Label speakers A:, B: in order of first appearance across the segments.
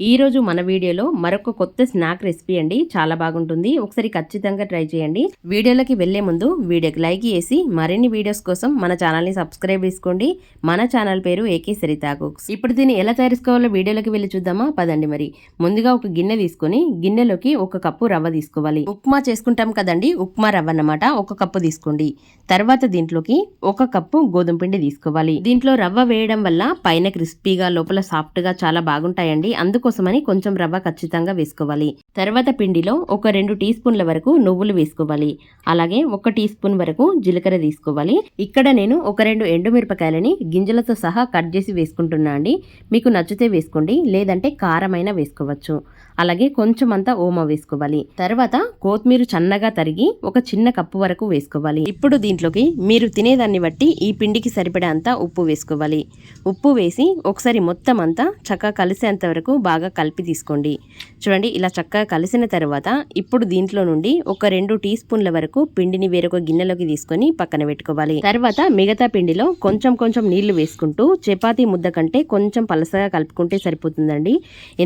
A: ఈరోజు మన వీడియోలో మరొక కొత్త స్నాక్ రెసిపీ అండి. చాలా బాగుంటుంది. ఒకసారి ఖచ్చితంగా ట్రై చేయండి. వీడియోలకి వెళ్ళే ముందు వీడియోకి లైక్ చేసి మరిన్ని వీడియోస్ కోసం మన ఛానల్ని సబ్స్క్రైబ్ చేసుకోండి. మన ఛానల్ పేరు ఏకే సరితా కుక్స్ ఇప్పుడు దీన్ని ఎలా తయారు చేసుకోవాలో వీడియోలోకి వెళ్ళి చూద్దామా? పదండి మరి. ముందుగా ఒక గిన్నె తీసుకొని గిన్నెలోకి ఒక కప్పు రవ్వ తీసుకోవాలి. ఉప్మా చేసుకుంటాం కదండి. ఉప్మా రవ్వ అన్నమాట. ఒక కప్పు తీసుకోండి. తర్వాత దీంట్లోకి ఒక కప్పు గోధుమ పిండి తీసుకోవాలి. దీంట్లో రవ్వ వేయడం వల్ల పైన క్రిస్పీగా లోపల సాఫ్ట్గా చాలా బాగుంటాయండి. అందుకు అందుకోసమని కొంచెం రవ్వ ఖచ్చితంగా వేసుకోవాలి. తర్వాత పిండిలో ఒక రెండు టీ స్పూన్ల వరకు నువ్వులు వేసుకోవాలి. అలాగే ఒక టీ స్పూన్ వరకు జీలకర్ర తీసుకోవాలి. ఇక్కడ నేను ఒక రెండు ఎండుమిరపకాయలని గింజలతో సహా కట్ చేసి వేసుకుంటున్నా అండి. మీకు నచ్చితే వేసుకోండి లేదంటే కారమైన వేసుకోవచ్చు. అలాగే కొంచెం అంతా ఓమ వేసుకోవాలి. తర్వాత కొత్తిమీర చన్నగా తరిగి ఒక చిన్న కప్పు వరకు వేసుకోవాలి. ఇప్పుడు దీంట్లోకి మీరు తినేదాన్ని బట్టి ఈ పిండికి సరిపడే ఉప్పు వేసుకోవాలి. ఉప్పు వేసి ఒకసారి మొత్తం అంతా చక్కగా కలిసేంత వరకు బాగా కలిపి తీసుకోండి. చూడండి ఇలా చక్కగా కలిసిన తర్వాత ఇప్పుడు దీంట్లో నుండి ఒక రెండు టీ స్పూన్ల వరకు పిండిని వేరొక గిన్నెలోకి తీసుకొని పక్కన పెట్టుకోవాలి. తర్వాత మిగతా పిండిలో కొంచెం కొంచెం నీళ్ళు వేసుకుంటూ చపాతీ ముద్ద కంటే కొంచెం పలసగా కలుపుకుంటే సరిపోతుందండి.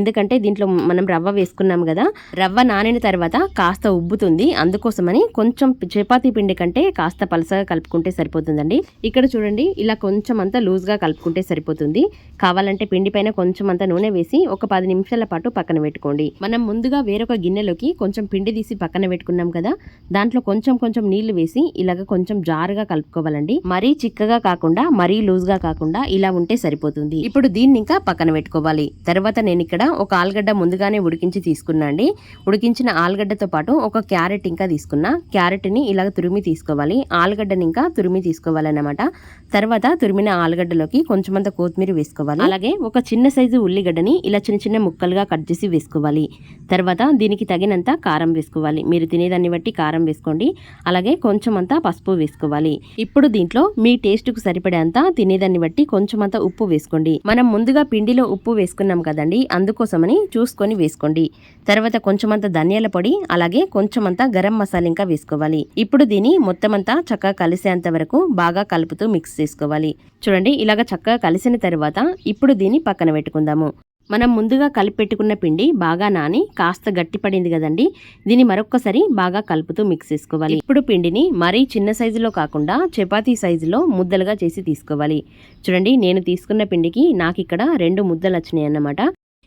A: ఎందుకంటే దీంట్లో మనం రవ్వ వేసుకున్నాం కదా. రవ్వ నానిన తర్వాత కాస్త ఉబ్బుతుంది. అందుకోసమని కొంచెం చపాతీ పిండి కంటే కాస్త పలసగా కలుపుకుంటే సరిపోతుందండి. ఇక్కడ చూడండి ఇలా కొంచెం అంతా లూజ్గా కలుపుకుంటే సరిపోతుంది. కావాలంటే పిండి పైన కొంచెం అంతా నూనె వేసి ఒక పది నిమిషాల పాటు పక్కన పెట్టుకోండి. మనం ముందుగా వేరొక గిన్నెలోకి కొంచెం పిండి తీసి పక్కన పెట్టుకున్నాం కదా. దాంట్లో కొంచెం కొంచెం నీళ్ళు వేసి ఇలాగ కొంచెం జారుగా కలుపుకోవాలండి. మరీ చిక్కగా కాకుండా మరీ లూజ్గా కాకుండా ఇలా ఉంటే సరిపోతుంది. ఇప్పుడు దీన్ని ఇంకా పక్కన పెట్టుకోవాలి. తర్వాత నేను ఇక్కడ ఒక ఆలుగడ్డ ముందుగానే ఉడికించి తీసుకున్నా అండి. ఉడికించిన ఆలుగడ్డతో పాటు ఒక క్యారెట్ ఇంకా తీసుకున్నా. క్యారెట్ని ఇలాగ తురిమి తీసుకోవాలి. ఆలుగడ్డని ఇంకా తురిమి తీసుకోవాలన్నమాట. తర్వాత తురిమిన ఆలుగడ్డలోకి కొంచెమంత కొత్తిమీర వేసుకోవాలి. అలాగే ఒక చిన్న సైజు ఉల్లిగడ్డని ఇలా చిన్న చిన్న ముక్కలుగా కట్ చేసి వేసుకోవాలి. తర్వాత దీనికి తగినంత కారం వేసుకోవాలి. మీరు తినేదాన్ని బట్టి కారం వేసుకోండి. అలాగే కొంచెం పసుపు వేసుకోవాలి. ఇప్పుడు దీంట్లో మీ టేస్ట్కు సరిపడేంత తినేదాన్ని బట్టి కొంచెం ఉప్పు వేసుకోండి. మనం ముందుగా పిండిలో ఉప్పు వేసుకున్నాం కదండి. అందుకోసమని చూసుకొని వేసుకోండి. తర్వాత కొంచెం అంత ధనియాల పొడి అలాగే కొంచెం అంతా గరం మసాలా ఇంకా వేసుకోవాలి. ఇప్పుడు దీన్ని మొత్తం అంతా చక్కగా కలిసేంత వరకు బాగా కలుపుతూ మిక్స్ చేసుకోవాలి. చూడండి ఇలాగ చక్కగా కలిసిన తర్వాత ఇప్పుడు దీన్ని పక్కన పెట్టుకుందాము. మనం ముందుగా కలిపి పెట్టుకున్న పిండి బాగా నాని కాస్త గట్టిపడింది కదండి దీన్ని మరొక్కసారి బాగా కలుపుతూ మిక్స్ చేసుకోవాలి. ఇప్పుడు పిండిని మరీ చిన్న సైజులో కాకుండా చపాతీ సైజులో ముద్దలుగా చేసి తీసుకోవాలి. చూడండి నేను తీసుకున్న పిండికి నాకు ఇక్కడ రెండు ముద్దలు వచ్చినాయి అన్నమాట.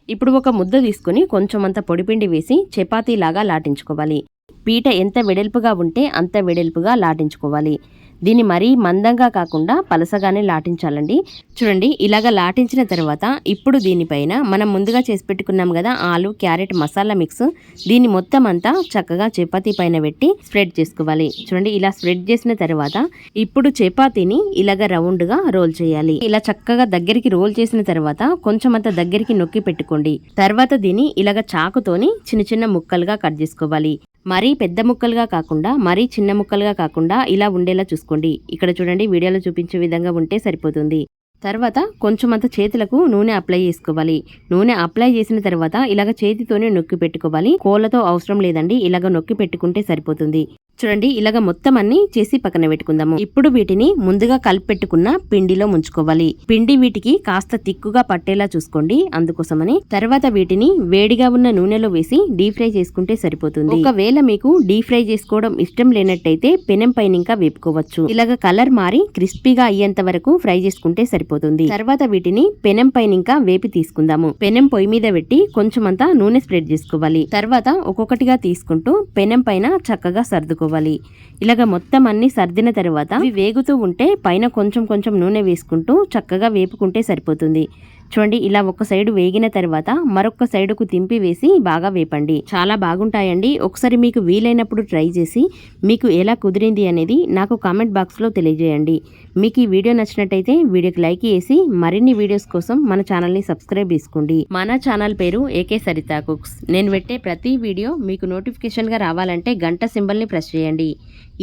A: ఇప్పుడు ఒక ముద్ద తీసుకుని కొంచెం అంత పొడిపిండి వేసి చపాతీలాగా లాటించుకోవాలి. పీట ఎంత వెడల్పుగా ఉంటే అంత వెడల్పుగా లాటించుకోవాలి. దీన్ని మరీ మందంగా కాకుండా పలసగానే లాటించాలండి. చూడండి ఇలాగ లాటించిన తర్వాత ఇప్పుడు దీనిపైన మనం ముందుగా చేసి పెట్టుకున్నాం కదా ఆలు క్యారెట్ మసాలా మిక్స్. దీన్ని మొత్తం అంతా చక్కగా చపాతీ పైన పెట్టి స్ప్రెడ్ చేసుకోవాలి. చూడండి ఇలా స్ప్రెడ్ చేసిన తర్వాత ఇప్పుడు చపాతీని ఇలాగ రౌండ్గా రోల్ చేయాలి. ఇలా చక్కగా దగ్గరికి రోల్ చేసిన తర్వాత కొంచెం అంత దగ్గరికి నొక్కి పెట్టుకోండి. తర్వాత దీన్ని ఇలాగ చాకుతోని చిన్న చిన్న ముక్కలుగా కట్ చేసుకోవాలి. మరీ పెద్ద ముక్కలుగా కాకుండా మరీ చిన్న ముక్కలుగా కాకుండా ఇలా ఉండేలా చూసుకోండి ఇక్కడ చూడండి వీడియోలో చూపించే విధంగా ఉంటే సరిపోతుంది. తర్వాత కొంచెం అంత చేతులకు నూనె అప్లై చేసుకోవాలి. నూనె అప్లై చేసిన తర్వాత ఇలాగ చేతితోనే నొక్కి పెట్టుకోవాలి. కోళ్ళతో అవసరం లేదండి ఇలాగ నొక్కి పెట్టుకుంటే సరిపోతుంది. చూడండి ఇలాగ మొత్తం అన్ని చేసి పక్కన పెట్టుకుందాము. ఇప్పుడు వీటిని ముందుగా కలిపి పెట్టుకున్న పిండిలో ముంచుకోవాలి. పిండి వీటికి కాస్త తిక్కుగా పట్టేలా చూసుకోండి అందుకోసమని. తర్వాత వీటిని వేడిగా ఉన్న నూనెలో వేసి డీప్ ఫ్రై చేసుకుంటే సరిపోతుంది. ఒకవేళ మీకు డీప్ ఫ్రై చేసుకోవడం ఇష్టం లేనట్టయితే పెనం పైన ఇంకా వేపుకోవచ్చు. ఇలాగ కలర్ మారి క్రిస్పీగా అయ్యేంత వరకు ఫ్రై చేసుకుంటే సరిపోతుంది. తర్వాత వీటిని పెనం పైన ఇంకా వేపి తీసుకుందాము. పెనం పొయ్యి మీద పెట్టి కొంచెం అంతా నూనె స్ప్రెడ్ చేసుకోవాలి. తర్వాత ఒక్కొక్కటిగా తీసుకుంటూ పెనం పైన చక్కగా సర్దుకోవాలి. వేసుకోవాలి. ఇలాగ మొత్తం అన్ని సర్దిన తర్వాత ఇవి వేగుతూ ఉంటే పైన కొంచెం కొంచెం నూనె వేసుకుంటూ చక్కగా వేపుకుంటే సరిపోతుంది. చూడండి ఇలా ఒక సైడు వేగిన తర్వాత మరొక సైడుకు తింపి వేసి బాగా వేపండి. చాలా బాగుంటాయండి. ఒకసారి మీకు వీలైనప్పుడు ట్రై చేసి మీకు ఎలా కుదిరింది అనేది నాకు కామెంట్ బాక్స్లో తెలియజేయండి. మీకు ఈ వీడియో నచ్చినట్టయితే వీడియోకి లైక్ చేసి మరిన్ని వీడియోస్ కోసం మన ఛానల్ని సబ్స్క్రైబ్ చేసుకోండి. మన ఛానల్ పేరు ఏకే సరితా కుక్స్. నేను పెట్టే ప్రతి వీడియో మీకు నోటిఫికేషన్గా రావాలంటే గంట సింబల్ని ప్రెస్ చేయండి.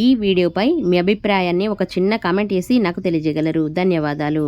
A: ఈ వీడియోపై మీ అభిప్రాయాన్ని ఒక చిన్న కామెంట్ చేసి నాకు తెలియజేయగలరు. ధన్యవాదాలు.